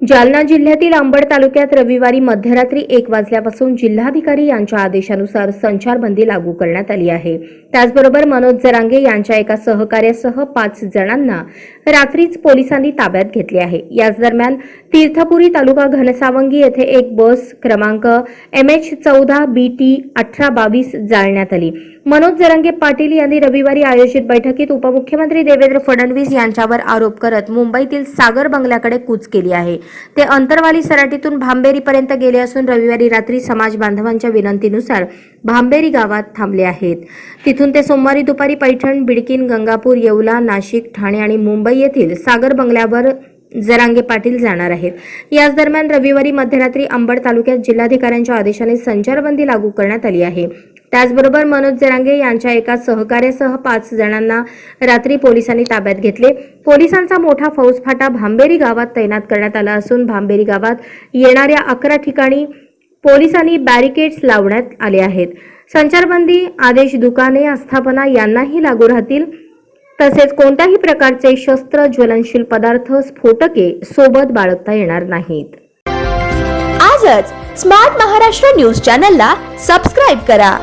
जालना जिल्ह्यातील अंबड तालुक्यात रविवारी मध्यरात्री एक वाजल्यापासून जिल्हाधिकारी यांच्या आदेशानुसार संचारबंदी लागू करण्यात आली आहे. त्याचबरोबर मनोज जरांगे यांच्या एका सहकार्यासह पाच जणांना रात्रीच पोलिसांनी ताब्यात घेतले आहे. याच दरम्यान तीर्थपुरी तालुका घनसावंगी येथे एक बस क्रमांक एम एच चौदा बी टी अठरा बावीस जाळण्यात आली. मनोज जरांगे पाटील यांनी रविवारी आयोजित बैठकीत उपमुख्यमंत्री देवेंद्र फडणवीस यांच्यावर आरोप करत मुंबईतील सागर बंगल्याकडे कूच केली आहे. ते अंतरवाली सराटीतून भांबेरीपर्यंत गेले असून रविवारी रात्री समाज बांधवांच्या विनंतीनुसार भांबेरी गावात थांबले आहेत. तिथून ते सोमवारी दुपारी पैठण बिडकीन गंगापूर येवला नाशिक ठाणे आणि मुंबई येथील सागर बंगल्यावर जरांगे पाटील जाणार आहेत. याच दरम्यान रविवारी मध्यरात्री अंबड तालुक्यात जिल्हाधिकाऱ्यांच्या आदेशाने संचारबंदी लागू करण्यात आली आहे. त्याचबरोबर मनोज जरांगे यांच्या एका सहकार्यासह पाच जणांना रात्री पोलिसांनी ताब्यात घेतले. पोलिसांचा मोठा फौजफाटा भांबेरी गावात तैनात करण्यात आला असून भांबेरी गावात येणाऱ्या अकरा ठिकाणी पोलिसांनी बॅरिकेड्स लावण्यात आले आहेत. संचारबंदी आदेश दुकाने आस्थापना यांनाही लागू राहतील. तसेच कोणत्याही प्रकारचे शस्त्र ज्वलनशील पदार्थ स्फोटके सोबत बाळगता येणार नाहीत. आजच स्मार्ट महाराष्ट्र न्यूज चॅनलला सबस्क्राईब करा.